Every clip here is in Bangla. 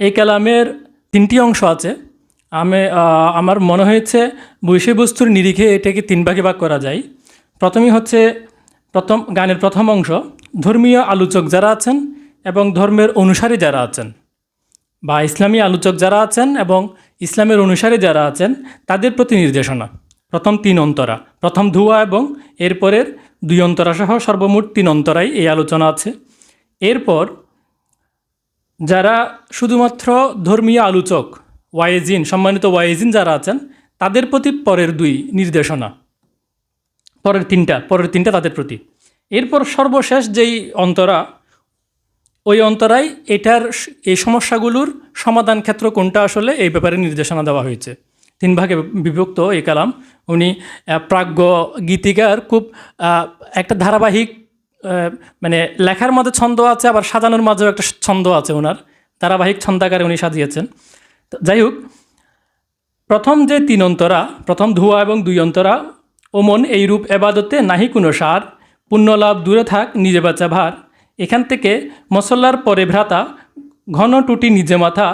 এই কালামের তিনটি অংশ আছে। আমি আমার মনে হয়েছে বিষয়বস্তুর নিরিখে এটাকে তিন ভাগে ভাগ করা যায়। প্রথমেই হচ্ছে প্রথম, গানের প্রথম অংশ, ধর্মীয় আলোচক যারা আছেন এবং ধর্মের অনুসারী যারা আছেন বা ইসলামী আলোচক যারা আছেন এবং ইসলামের অনুসারী যারা আছেন, তাদের প্রতি নির্দেশনা। প্রথম তিন অন্তরা, প্রথম ধুয়া এবং এরপরের দুই অন্তরা সহ সর্বমোট তিন অন্তরাই এই আলোচনা আছে। এরপর যারা শুধুমাত্র ধর্মীয় আলোচক, ওয়াইজিন, সম্মানিত ওয়াইজিন যারা আছেন, তাদের প্রতি পরের দুই নির্দেশনা। পরের তিনটা পরের তিনটা তাদের প্রতি। এরপর সর্বশেষ যেই অন্তরা, ওই অন্তরায় এটার এই সমস্যাগুলোর সমাধান ক্ষেত্র কোনটা আসলে এই ব্যাপারে নির্দেশনা দেওয়া হয়েছে। তিন ভাগে বিভক্ত এই কালাম। উনি প্রাজ্ঞ গীতিকার, খুব একটা ধারাবাহিক মানে লেখার মধ্যে ছন্দ আছে, আবার সাজানোর মাঝেও একটা ছন্দ আছে ওনার। ধারাবাহিক ছন্দাকারে উনি সাজিয়েছেন। যাই হোক, প্রথম যে তিন অন্তরা, প্রথম ধোয়া এবং দুই অন্তরা, ওমন এই রূপ এবাদতে নাহি কোনো সার, পুণ্যলাভ দূরে থাক, নিজে বাঁচা ভার। এখান থেকে মশল্লার পরে ভ্রাতা, ঘন টুটি নিজে মাথা,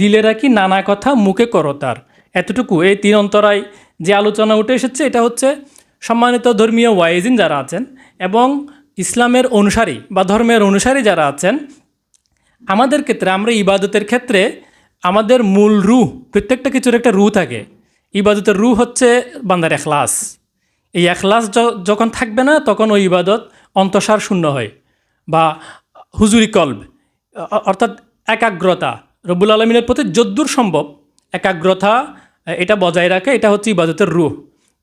দিলে রাখি নানা কথা মুখে করো তার। এতটুকু এই তিন অন্তরায় যে আলোচনা উঠে এসেছে, এটা হচ্ছে সম্মানিত ধর্মীয় ওয়াইজিন যারা আছেন, এবং ইসলামের অনুসারী বা ধর্মের অনুসারী যারা আছেন, আমাদের ক্ষেত্রে, আমরা ইবাদতের ক্ষেত্রে আমাদের মূল রু প্রত্যেকটা কিছুর একটা রু থাকে। ইবাদতের রু হচ্ছে বান্দার এখলাস। এই এখলাস যখন থাকবে না, তখন ওই ইবাদত অন্তঃসার শূন্য হয় বা হুজুরি কল্ব, অর্থাৎ একাগ্রতা। রব্বুল আলমিনের প্রতি যদ্দূর সম্ভব একাগ্রতা, এটা বজায় রাখে, এটা হচ্ছে ইবাদতের রুহ।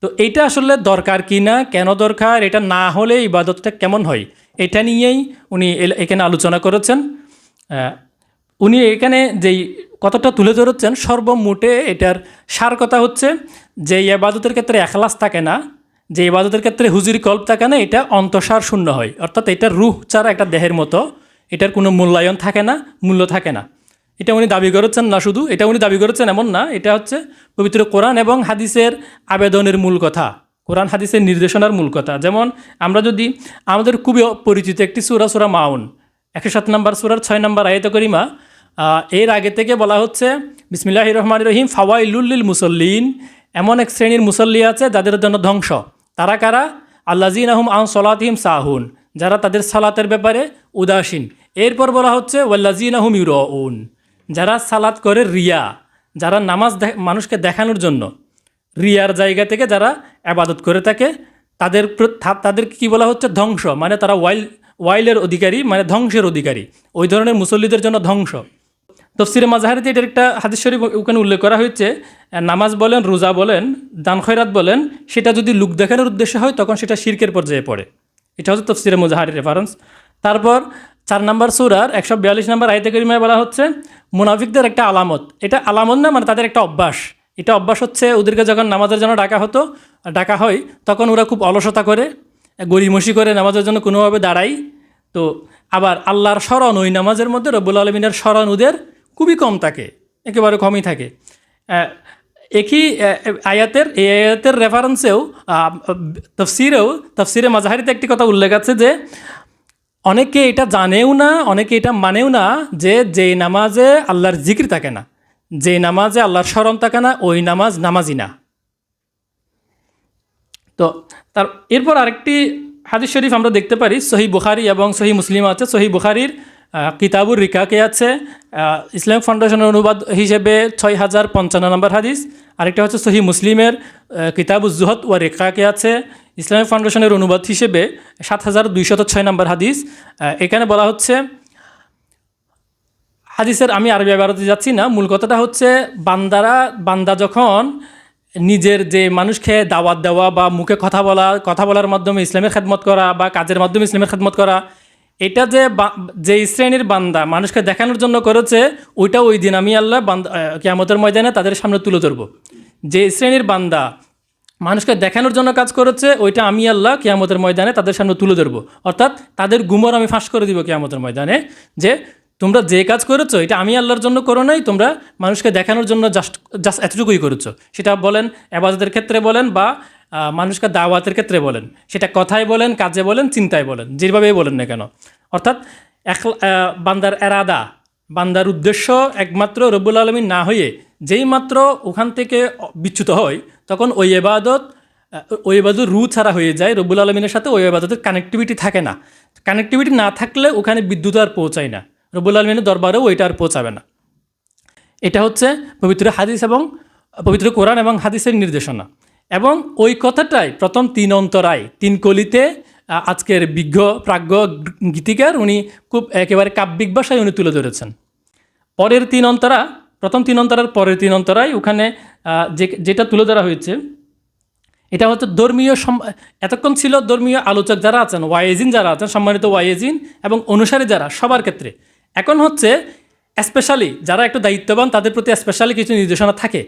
তো এইটা আসলে দরকার কি না, কেন দরকার, এটা না হলে ইবাদতটা কেমন হয়, এটা নিয়েই উনি এখানে আলোচনা করেছেন। উনি এখানে যেই কতটা তুলে ধরেছেন, সর্বমোটে এটার সার কথা হচ্ছে যে ইবাদতের ক্ষেত্রে এখলাস থাকে না, যে ইবাদতের ক্ষেত্রে হুজুরি কল্প থাকে না, এটা অন্তঃসার শূন্য হয়। অর্থাৎ এটা রুহ ছাড়া একটা দেহের মতো, এটার কোনো মূল্যায়ন থাকে না, মূল্য থাকে না। এটা উনি দাবি করেছেন না শুধু এটা উনি দাবি করেছেন এমন না এটা হচ্ছে পবিত্র কোরআন এবং হাদিসের আবেদনের মূল কথা কোরআন হাদিসের নির্দেশনার মূল কথা। যেমন আমরা যদি আমাদের খুবই পরিচিত একটি সুরা সুরা মাউন একশো সাত নম্বর সুরার ছয় নম্বর আয়ত করিমা আহ, এর আগে থেকে বলা হচ্ছে বিসমিল্লাহ রহমান রহিম ফাওয়াইলুল্লিল মুসল্লিন এমন এক শ্রেণির মুসল্লি আছে যাদের জন্য ধ্বংস। তারা কারা? আল্লাজিন আহম আন সলাতিহিম সাহুন যারা তাদের সালাতের ব্যাপারে উদাসীন। এরপর বলা হচ্ছে ওয়াল্লাজিন আহম ইউরউন। যারা সালাত করে রিয়া, যারা নামাজ মানুষকে দেখানোর জন্য, রিয়ার জায়গা থেকে যারা আবাদত করে থাকে, তাদের প্র- থা- তাদের কি বলা হচ্ছে? ধ্বংস। মানে তারা ওয়াইল, ওয়াইলের অধিকারী মানে ধ্বংসের অধিকারী। ওই ধরনের মুসল্লিদের জন্য ধ্বংস। তফসিরে মাজাহারিতে এটার একটা হাদিস শরীফ ওখানে উল্লেখ করা হয়েছে নামাজ বলেন, রোজা বলেন, দান খয়রাত বলেন, সেটা যদি লুক দেখানোর উদ্দেশ্যে হয়, তখন সেটা শির্কের পর্যায়ে পড়ে। এটা হচ্ছে তফসিরে মুজাহারির রেফারেন্স তারপর চার নম্বর সুরার একশো বিয়াল্লিশ নম্বর আয়তে করিমায় বলা হচ্ছে, মুনাফিকদের একটা আলামত। এটা আলামত না মানে তাদের একটা অভ্যাস। এটা অভ্যাস হচ্ছে ওদেরকে যখন নামাজের জন্য ডাকা হতো ডাকা হয়, তখন ওরা খুব অলসতা করে, গড়িমসি করে নামাজের জন্য কোনোভাবে দাঁড়ায়। তো আবার আল্লাহর স্মরণ, ওই নামাজের মধ্যে রব্বুল আলমিনের স্মরণ ওদের খুবই কম থাকে, একেবারে কমই থাকে। একই আয়াতের, এই আয়াতের রেফারেন্সেও তফসিরেও, তফসিরে মাজাহারিতে একটি কথা উল্লেখ আছে যে অনেকে এটা জানেও না, অনেকে এটা মানেও না যে যেই নামাজে আল্লাহর জিকির থাকে না যে নামাজে আল্লাহর স্মরণ থাকে না, ওই নামাজ নামাজি না। তো তার, এরপর আরেকটি হাদিস শরীফ আমরা দেখতে পারি, সহি বুখারি এবং সহি মুসলিম আছে, সহি বুখারির কিতাবুর রিকাকে আছে? আহ, ইসলাম ফাউন্ডেশনের অনুবাদ হিসেবে ছয় হাজার পঞ্চান্ন নম্বর হাদিস। আরেকটা হচ্ছে সহি মুসলিমের আহ, কিতাবুজ জুহত ওয়া রেখাকে আছে। ইসলামিক ফাউন্ডেশনের অনুবাদ হিসেবে সাত হাজার দুইশত ছয় নম্বর হাদিস। এখানে বলা হচ্ছে হাদিসের আমি আরবি ব্যবহারতে যাচ্ছি না। মূল কথাটা হচ্ছে বান্দারা বান্দা যখন নিজের যে মানুষকে দাওয়াত দেওয়া বা মুখে কথা বলা কথা বলার মাধ্যমে ইসলামের খেদমত করা বা কাজের মাধ্যমে ইসলামের খেদমত করা এটা যে যে শ্রেণির বান্দা মানুষকে দেখানোর জন্য করেছে, ওইটা ওই দিন আমি আল্লাহ বান্দা কেয়ামতের ময়দানে তাদের সামনে তুলে ধরবো। যে শ্রেণির বান্দা মানুষকে দেখানোর জন্য কাজ করেছে, ওইটা আমি আল্লাহ কেয়ামতের ময়দানে তাদের সামনে তুলে ধরবো। অর্থাৎ তাদের গুমর আমি ফাঁস করে দিব কেয়ামতের ময়দানে, যে তোমরা যে কাজ করেছ, এটা আমি আল্লাহর জন্য করো নাই, তোমরা মানুষকে দেখানোর জন্য জাস্ট জাস্ট এতটুকুই করেছ। সেটা বলেন আবাদতের ক্ষেত্রে বলেন বা মানুষকে দাওয়াতের ক্ষেত্রে বলেন। সেটা কথায় বলেন, কাজে বলেন, চিন্তায় বলেন, যেভাবেই বলেন না কেন। অর্থাৎ এক বান্দার এরাদা, বান্দার উদ্দেশ্য একমাত্র রব্বুল আলমিন না হয়ে যেই মাত্র ওখান থেকে বিচ্যুত হয়, তখন ওই এবাদত ওই এবাদত রু ছাড়া হয়ে যায়, রব্বুল আলমিনের সাথে ওই এবাদতের কানেক্টিভিটি থাকে না। কানেক্টিভিটি না থাকলে ওখানে বিদ্যুৎ আর পৌঁছায় না। রব্বুল আলমিনের দরবারেও ওইটা আর পৌঁছাবে না। এটা হচ্ছে পবিত্র হাদিস এবং পবিত্র কোরআন এবং হাদিসের নির্দেশনা। এবং ওই কথাটাই প্রথম তিন অন্তরায়, তিন কলিতে আজকের বিজ্ঞ প্রাজ্ঞ গীতিকার উনি খুব একেবারে কাব্যিক ভাষায় উনি তুলে ধরেছেন। পরের তিন অন্তরা, প্রথম তিন অন্তরার পরের তিন অন্তরায় ওখানে যে, যেটা তুলে ধরা হয়েছে, এটা হচ্ছে ধর্মীয় এতক্ষণ ছিল ধর্মীয় আলোচক যারা আছেন ওয়াইজিন যারা আছেন, সম্মানিত ওয়াইজিন এবং অনুসারী যারা, সবার ক্ষেত্রে। এখন হচ্ছে, স্পেশালি যারা একটু দায়িত্ববান, তাদের প্রতি স্পেশালি কিছু নির্দেশনা থাকে।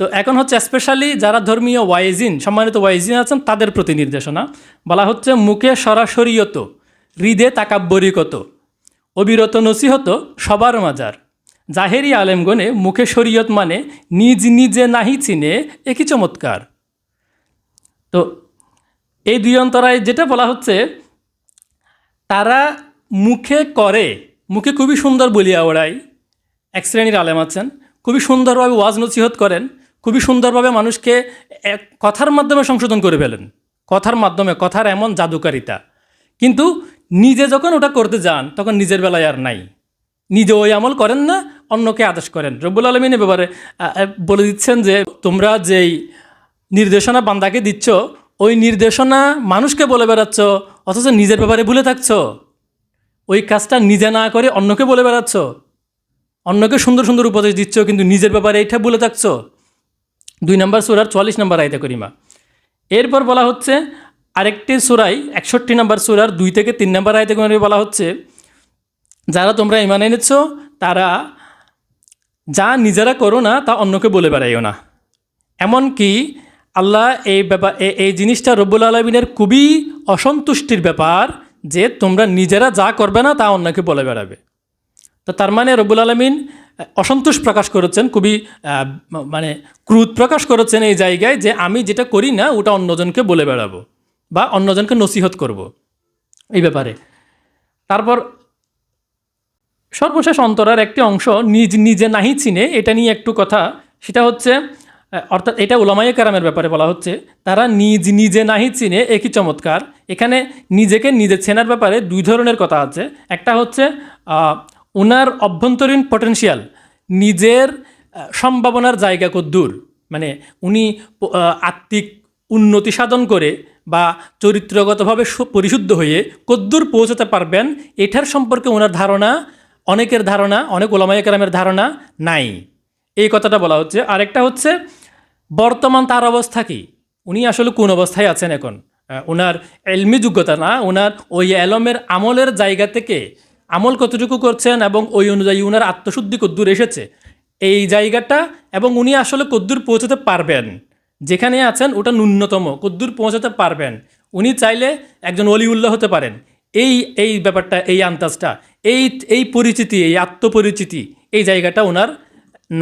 তো এখন হচ্ছে স্পেশালি যারা ধর্মীয় ওয়াইজিন, সম্মানিত ওয়াইজিন আছেন, তাদের প্রতি নির্দেশনা। বলা হচ্ছে, মুখে সরাসরিয়ত হৃদে তাকাব্বরিকত, অবিরত নসিহত সবার মাজার। জাহেরি আলেমগণে মুখে শরীয়ত মানে নিজ নিজে নাহি চিনে, একই চমৎকার। তো এই দুই অন্তরায় যেটা বলা হচ্ছে, তারা মুখে করে, মুখে খুবই সুন্দর বলিয়া ওড়ায়। এক শ্রেণির আলেম আছেন, খুবই সুন্দরভাবে ওয়াজ নসিহত করেন। খুবই সুন্দরভাবে মানুষকে এক কথার মাধ্যমে সংশোধন করে ফেলেন। কথার মাধ্যমে, কথার এমন জাদুকারিতা। কিন্তু নিজে যখন ওটা করতে যান, তখন নিজের বেলায় আর নাই। নিজে ওই আমল করেন না, অন্যকে আদেশ করেন। রব্বুল আলমিনের ব্যাপারে বলে দিচ্ছেন যে, তোমরা যেই নির্দেশনা বান্দাকে দিচ্ছ, ওই নির্দেশনা মানুষকে বলে বেড়াচ্ছ, অথচ নিজের ব্যাপারে ভুলে থাকছ। ওই কাজটা নিজে না করে অন্যকে বলে বেড়াচ্ছ। অন্যকে সুন্দর সুন্দর উপদেশ দিচ্ছ, কিন্তু নিজের ব্যাপারে এইটা বলে থাকছ। দুই নম্বর সুরার চুয়াল্লিশ নম্বর আয়তা করিমা। এরপর বলা হচ্ছে আরেকটি সুরাই একষট্টি নম্বর সুরার দুই থেকে তিন নম্বর আয়তে করিমা বলা হচ্ছে, যারা তোমরা ইমান এনেছ, তারা যা নিজেরা করো না, তা অন্যকে বলে বেড়াইও না। এমনকি আল্লাহ এই ব্যাপার এই জিনিসটা রব্বুল আলমিনের খুবই অসন্তুষ্টির ব্যাপার, যে তোমরা নিজেরা যা করবে না, তা অন্যকে বলে বেড়াবে। তো তার মানে রব্বুল আলমিন অসন্তোষ প্রকাশ করেছেন, খুবই মানে ক্রোধ প্রকাশ করেছেন এই জায়গায় যে আমি যেটা করি না, ওটা অন্যজনকে বলে বেড়াবো বা অন্যজনকে নসিহত করব এই ব্যাপারে। তারপর সর্বশেষ অন্তরার একটি অংশ নিজ নিজে নাহি চিনে, এটা নিয়ে একটু কথা, সেটা হচ্ছে অর্থাৎ এটা ওলামায়ে কারামের ব্যাপারে বলা হচ্ছে, তারা নিজ নিজে নাহি চিনে একই চমৎকার, এখানে নিজেকে নিজে চেনার ব্যাপারে দুই ধরনের কথা আছে, একটা হচ্ছে ওনার অভ্যন্তরীণ পটেনশিয়াল নিজের সম্ভাবনার জায়গা কদ্দূর মানে উনি আত্মিক উন্নতি সাধন করে বা চরিত্রগতভাবে পরিশুদ্ধ হয়ে কদ্দূর পৌঁছাতে পারবেন, এটার সম্পর্কে ওনার ধারণা, অনেকের ধারণা, অনেক ওলামায়ে কেরামের ধারণা নাই। এই কথাটা বলা হচ্ছে। আরেকটা হচ্ছে, বর্তমান তার অবস্থা কি? উনি আসলে কোন অবস্থায় আছেন এখন? ওনার এলমি যোগ্যতা না ওনার ওই এলমের আমলের জায়গা থেকে আমল কতটুকু করছেন এবং ওই অনুযায়ী উনার আত্মশুদ্ধি কদ্দূর এসেছে। এই জায়গাটা এবং উনি আসলে কদ্দূর পৌঁছাতে পারবেন। যেখানে আছেন ওটা ন্যূনতম, কদ্দূর পৌঁছাতে পারবেন। উনি চাইলে একজন অলিউল্লাহ হতে পারেন। এই এই ব্যাপারটা, এই আন্দাজটা, এই এই পরিচিতি, এই আত্মপরিচিতি, এই জায়গাটা ওনার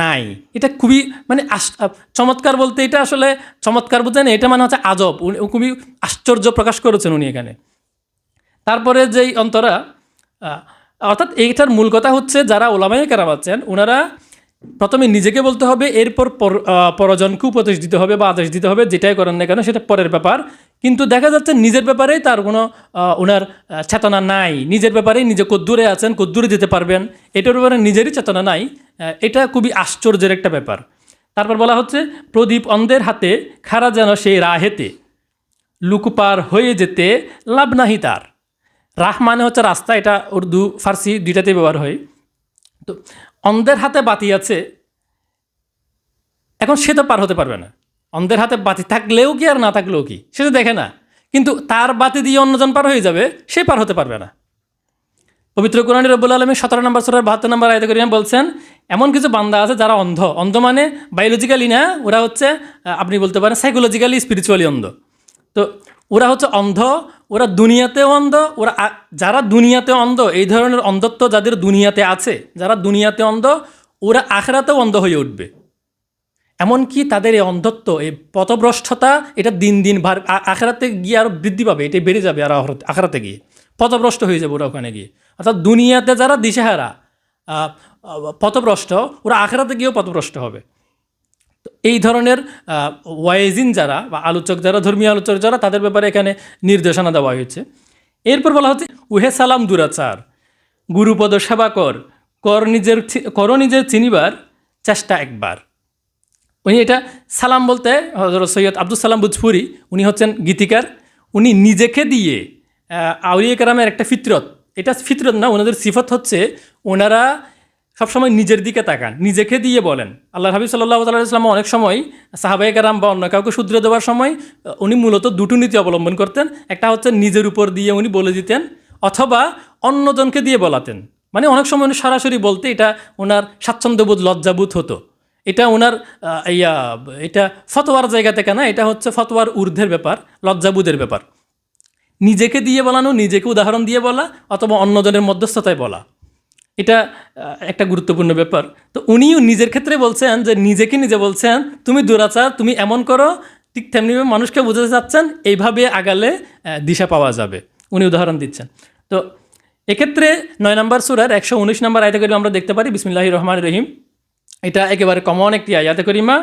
নাই। এটা খুবই মানে চমৎকার বলতে এটা আসলে চমৎকার বলতে না এটা মানে হচ্ছে আজব। উনি খুবই আশ্চর্য প্রকাশ করেছেন উনি এখানে। তারপরে যেই অন্তরা অর্থাৎ এইটার মূল কথা হচ্ছে যারা ওলামাই কেরাম আছেন ওনারা প্রথমে নিজেকে বলতে হবে, এরপর পরজনকে উপদেশ দিতে হবে বা আদেশ দিতে হবে, যেটাই করেন না কেন, সেটা পরের ব্যাপার। কিন্তু দেখা যাচ্ছে নিজের ব্যাপারেই তার কোনো ওনার চেতনা নাই। নিজের ব্যাপারেই নিজে কদ্দূরে আছেন, কদ্দূরে দিতে পারবেন। এটার ব্যাপারে নিজেরই চেতনা নাই। এটা খুবই আশ্চর্যের একটা ব্যাপার। তারপর বলা হচ্ছে, প্রদীপ অন্ধের হাতে খাড়া যেন সেই রাহেতে। লুকুপার হয়ে যেতে, লাভ নাহি তার। রাহ মানে হচ্ছে রাস্তা, এটা উর্দু, ফার্সি দুইটাতেই ব্যবহার হয়। তো অন্ধের হাতে বাতি আছে, এখন সে তো পার হতে পারবে না। অন্ধের হাতে বাতি থাকলেও কি আর না থাকলেও কি? সে তো দেখে না। কিন্তু তার বাতি দিয়ে অন্যজন পার হয়ে যাবে, সে পার হতে পারবে না। পবিত্র কোরআন রব্বুল আলমী সতেরো নম্বর সরের বাহাত্তর নম্বর আয়ত করিয়া বলছেন, এমন কিছু বান্দা আছে যারা অন্ধ। অন্ধ মানে বায়োলজিক্যালি না, ওরা হচ্ছে আপনি বলতে পারেন সাইকোলজিক্যালি স্পিরিচুয়ালি অন্ধ। তো ওরা হচ্ছে অন্ধ, ওরা দুনিয়াতেও অন্ধ, ওরা যারা দুনিয়াতে অন্ধ, এই ধরনের অন্ধত্ব যাদের দুনিয়াতে আছে, যারা দুনিয়াতে অন্ধ, ওরা আখরাতেও অন্ধ হয়ে উঠবে। এমনকি তাদের এই অন্ধত্ব, এই পথভ্রষ্টতা, এটা দিন দিন ভার আ- আখেরাতে গিয়ে আরও বৃদ্ধি পাবে এটা বেড়ে যাবে আর আখেরাতে গিয়ে। পথভ্রষ্ট হয়ে যাবে ওরা ওখানে গিয়ে। অর্থাৎ দুনিয়াতে যারা দিশেহারা পথভ্রষ্ট, ওরা আখেরাতে গিয়েও পথভ্রষ্ট হবে। তো এই ধরনের ওয়াইজিন যারা বা আলোচক যারা, ধর্মীয় আলোচক যারা, তাদের ব্যাপারে এখানে নির্দেশনা দেওয়া হয়েছে। এরপর বলা হচ্ছে, উহে সালাম দুরাচার, গুরুপদ সেবা কর কর নিজের কর নিজের চিনিবার চেষ্টা একবার। উনি এটা সালাম বলতে সৈয়দ আব্দুল সালাম বুজপুরি উনি হচ্ছেন গীতিকার। উনি নিজেকে দিয়ে আউলিয়া কারামের একটা ফিতরত, এটা ফিতরত না, ওনাদের সিফত হচ্ছে, ওনারা সবসময় নিজের দিকে তাকান, নিজেকে দিয়ে বলেন। আল্লাহ হাবিব সাল্লাহ তাল্লাম অনেক সময় সাহাবাই কারাম বা অন্য কাউকে শুধরে দেওয়ার সময় উনি মূলত দুটো নীতি অবলম্বন করতেন। একটা হচ্ছে নিজের উপর দিয়ে উনি বলে দিতেন, অথবা অন্যজনকে দিয়ে বলাতেন। মানে অনেক সময় উনি সরাসরি বলতে এটা ওনার স্বাচ্ছন্দ্যবোধ, লজ্জাবোধ হতো। এটা ওনার ইয়া, এটা ফতোয়ার জায়গা থেকে না, এটা হচ্ছে ফতোয়ার ঊর্ধ্বের ব্যাপার, লজ্জাবোধের ব্যাপার। নিজেকে দিয়ে বলানো, নিজেকে উদাহরণ দিয়ে বলা, অথবা অন্যজনের মধ্যস্থতায় বলা। এটা একটা গুরুত্বপূর্ণ ব্যাপার। তো উনিও নিজের ক্ষেত্রে বলছেন যে, নিজেকে নিজে বলছেন, তুমি দুরাচার, তুমি এমন করো, ঠিক তেমনিভাবে মানুষকে বোঝাতে চাচ্ছেন, এইভাবে আগালে দিশা পাওয়া যাবে। উনি উদাহরণ দিচ্ছেন। তো এক্ষেত্রে নয় নম্বর সুরার একশো উনিশ নম্বর আয়তা করে আমরা দেখতে পারি বিসমিল্লাহ রহমান রহিম। এটা একেবারে কমন একটি আয়াতে করিমা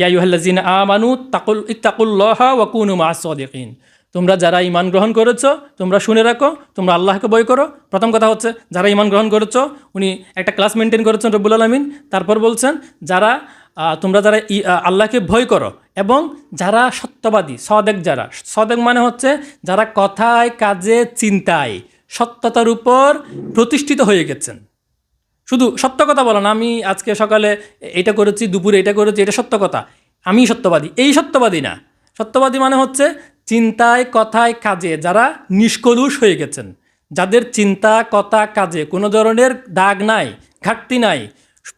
ইয়াইহাল্লাজিন আমানু তাকুল, ইত্তাকুল্লাহা ওয়াকুনু মা সদিকিন তোমরা যারা ইমান গ্রহণ করেছ, তোমরা শুনে রাখো, তোমরা আল্লাহকে বই করো। প্রথম কথা হচ্ছে, যারা ইমান গ্রহণ করেছ, উনি একটা ক্লাস মেনটেন করেছেন রব্বুল আলমিন। তারপর বলছেন, যারা তোমরা যারা আল্লাহকে ভয় করো এবং যারা সত্যবাদী, সদেক যারা, সদেক মানে হচ্ছে যারা কথায়, কাজে, চিন্তায় সত্যতার উপর প্রতিষ্ঠিত হয়ে গেছেন। শুধু সত্য কথা বলো না, আমি আজকে সকালে এটা করেছি, দুপুরে এটা করেছি, এটা সত্য কথা। আমি সত্যবাদী, এই সত্যবাদী না। সত্যবাদী মানে হচ্ছে চিন্তায় কথায় কাজে যারা নিষ্কলুষ হয়ে গেছেন, যাদের চিন্তা, কথা, কাজে কোনো ধরনের দাগ নাই, ঘাটতি নাই,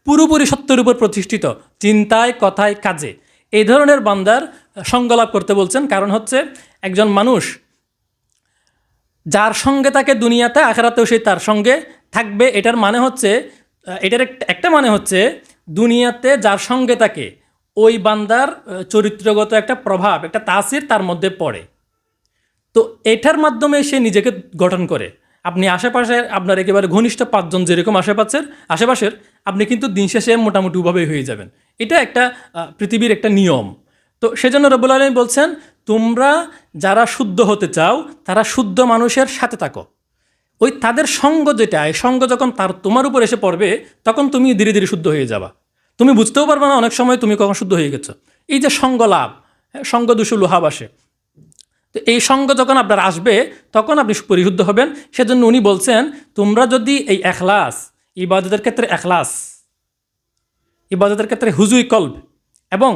পুরোপুরি সত্যের উপর প্রতিষ্ঠিত, চিন্তায়, কথায়, কাজে। এই ধরনের বান্দার সঙ্গলাভ করতে বলছেন, কারণ হচ্ছে একজন মানুষ যার সঙ্গে তাকে দুনিয়াতে, আখেরাতেও সে তার সঙ্গে থাকবে, এটার মানে হচ্ছে, এটার একটা মানে হচ্ছে দুনিয়াতে যার সঙ্গে তাকে ওই বান্দার চরিত্রগত একটা প্রভাব, একটা তাসির তার মধ্যে পড়ে। তো এটার মাধ্যমে সে নিজেকে গঠন করে। আপনি আশেপাশে আপনার একেবারে ঘনিষ্ঠ পাঁচজন যেরকম আশেপাশের আশেপাশের, আপনি কিন্তু দিন শেষে মোটামুটি উভাবে হয়ে যাবেন। এটা একটা পৃথিবীর একটা নিয়ম। তো সেজন্য রব্বুল আলমী বলছেন, তোমরা যারা শুদ্ধ হতে চাও, তারা শুদ্ধ মানুষের সাথে থাকো। ওই তাদের সঙ্গ যেটা সঙ্গ যখন তার তোমার উপর এসে পড়বে, তখন তুমি ধীরে ধীরে শুদ্ধ হয়ে যাবা। তুমি বুঝতেও পারবে না অনেক সময় তুমি কখন শুদ্ধ হয়ে গেছো। এই যে সঙ্গ লাভ হ্যাঁ, সঙ্গ দুশো লোহাব আসে। তো এই সঙ্গ যখন আপনার আসবে তখন আপনি পরিশুদ্ধ হবেন। সেজন্য উনি বলছেন তোমরা যদি এই এখলাস ইবাদতের ক্ষেত্রে এখলাস ইবাদতের ক্ষেত্রে হুজুই কল্প এবং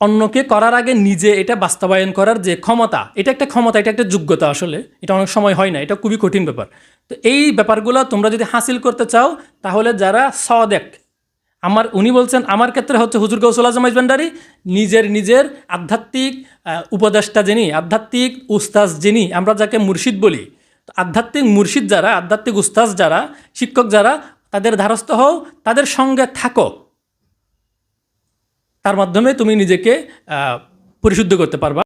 অন্যকে করার আগে নিজে এটা বাস্তবায়ন করার যে ক্ষমতা, এটা একটা ক্ষমতা, এটা একটা যোগ্যতা আসলে, এটা অনেক সময় হয় না, এটা খুবই কঠিন ব্যাপার। তো এই ব্যাপারগুলো তোমরা যদি হাসিল করতে চাও, তাহলে যারা সদেক, আমার, উনি বলছেন, আমার ক্ষেত্রে হচ্ছে হুজুর গৌসুল আজম ভান্ডারি, নিজের নিজের আধ্যাত্মিক উপদেষ্টা যিনি, আধ্যাত্মিক উস্তাজ যিনি, আমরা যাকে মুর্শিদ বলি আধ্যাত্মিক মুর্শিদ যারা, আধ্যাত্মিক উস্তাজ যারা, শিক্ষক যারা, তাদের ধারস্থ হও, তাদের সঙ্গে থাকো। তার মাধ্যমে তুমি নিজেকে পরিশুদ্ধ করতে পারবা।